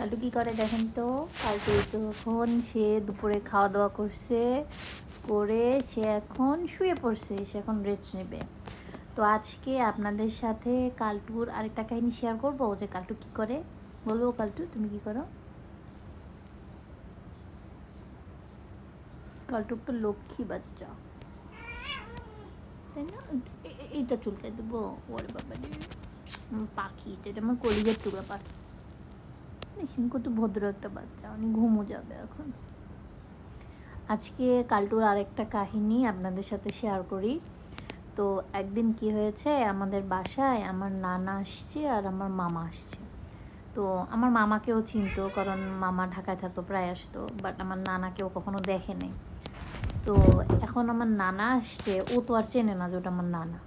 কালটু কি করে দেখেন তো? কালকে তখন সে দুপুরে খাওয়া দাওয়া করছে, করে সে এখন শুয়ে পড়ছে, সে এখন রেস্ট নেবে। তো আজকে আপনাদের সাথে কালটুর আরেকটা কাহিনী শেয়ার করব, যে কালটু কি করে? বলব কালটু, তুমি কি করো? কালটু একটা লক্ষ্মী বাচ্চা। তাই না? এইটা চুলকাই দেবো। ওরে বাবা পাখি, এটা আমার কলিজার টুকরা পাখি। নিশিম কত ভদ্র একটা বাচ্চা, উনি ঘুমো যাবে এখন। আজকে কালটুর আরেকটা কাহিনী আপনাদের সাথে শেয়ার করি। তো একদিন কি হয়েছে, আমাদের বাসায় আমার নানা আসছে আর আমার মামা আসছে। তো আমার মামাকেও চিনতো, কারণ মামা ঢাকায় থাকতো, প্রায় আসতো বাট আমার নানাকেও কখনো দেখে নেই। তো এখন আমার নানা আসছে, ও তো আর চেনে না যে ওটা আমার নানা।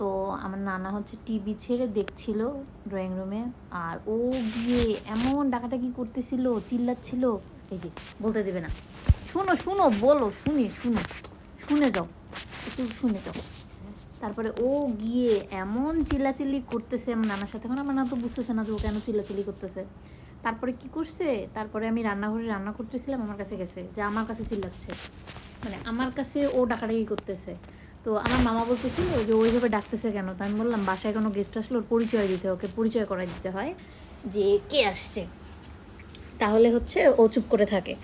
তো আমার নানা হচ্ছে টিভি ছেড়ে দেখছিল ড্রয়িং রুমে আর ও গিয়ে এমন ডাকাটাকি করতেছিল, চিল্লাচ্ছিল। এই যে, বলতে দেবে না। শুনো শুনো, বলো, শুনি, শুনো। শুনে যাও, একটু শুনে যাও। তারপরে ও গিয়ে এমন চিল্লাচিল্লি করতেছে আমার নানার সাথে। এখন আমার নানা তো বুঝতেছে না যে ও কেন চিল্লাচিল্লি করতেছে। তারপরে কি করছে? তারপরে আমি রান্নাঘরে রান্না করতেছিলাম, আমার কাছে গেছে। যে আমার কাছে চিল্লাচ্ছে। মানে আমার কাছে ও ডাকাডাকি করতেছে। তো আমার মামা বলতেছিল যে ওইভাবে ডাকতেছে কেন? তো আমি বললাম, বাসায় কোনো গেস্ট আসলে ওর পরিচয় দিতে, ওকে পরিচয় করাই দিতে হয় যে কে আসছে। তাহলে হচ্ছে ও চুপ করে থাকে।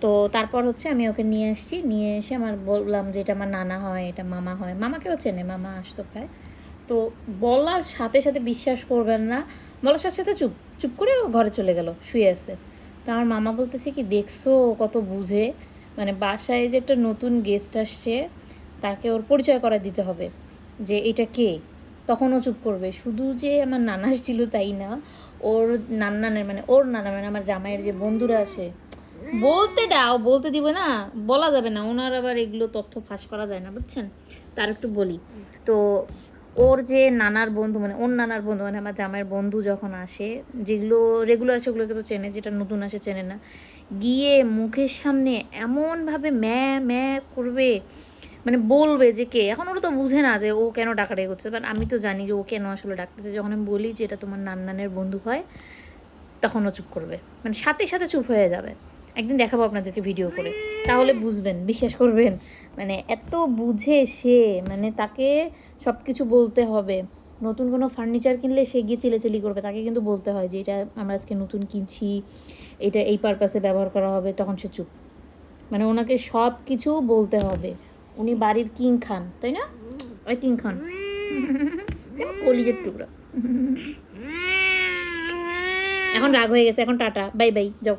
তো তারপর হচ্ছে আমি ওকে নিয়ে আসছি, নিয়ে এসে আমার বললাম যে এটা আমার নানা হয়, এটা মামা হয়। মামাকেও চেনে, মামা আসতো প্রায়। তো বলার সাথে সাথে বিশ্বাস করবেন না, বলার সাথে সাথে চুপ চুপ করে ও ঘরে চলে গেল, শুয়ে আছে। তো আমার মামা বলতেছে কি, দেখছ কত বুঝে? মানে বাসায় যে একটা নতুন গেস্ট আসছে তাকে ওর পরিচয় করা দিতে হবে যে এটা কে? তখনও চুপ করবে। শুধু যে আমার নানা ছিল তাই না, ওর নান্নানের মানে ওর নানা মানে আমার জামাইয়ের যে বন্ধুরা আসে বলতে দাও, বলতে দিবে না, বলা যাবে না। ওনার আবার এগুলো তথ্য ফাঁস করা যায় না, বুঝছেন? তার একটু বলি। তো ওর যে নানার বন্ধু মানে ওর নানার বন্ধু মানে আমার জামাইয়ের বন্ধু যখন আসে, যেগুলো রেগুলার আসে ওগুলোকে তো চেনে, যেটা নতুন আসে চেনে না, গিয়ে মুখের সামনে এমনভাবে ম্যা ম্যা করবে মানে বলবে যে কে? এখন ওরা তো বুঝে না যে ও কেন ডাকাডাকি করছে বাট আমি তো জানি যে ও কেন আসলে ডাকতেছে। যখন আমি বলি যে এটা তোমার নান্নানের বন্ধু হয়, তখন ও চুপ করবে। মানে সাথে সাথে চুপ হয়ে যাবে। একদিন দেখাবো আপনাদেরকে ভিডিও করে। তাহলে বুঝবেন, বিশ্বাস করবেন। মানে এত বুঝে সে মানে তাকে সব কিছু বলতে হবে। নতুন কোনো ফার্নিচার কিনলে সে গিয়ে চিলেচিলি করবে। তাকে কিন্তু বলতে হয় যে এটা আমরা আজকে নতুন কিনছি, এটা এই পারপাসে ব্যবহার করা হবে, তখন সে চুপ। মানে ওনাকে সব কিছু বলতে হবে। উনি বাড়ির কিং খান, তাই না? ওই কিং খান। কলিজের টুকরা। এখন রাগ হয়ে গেছে, এখন টাটা, বাই বাই, যাও।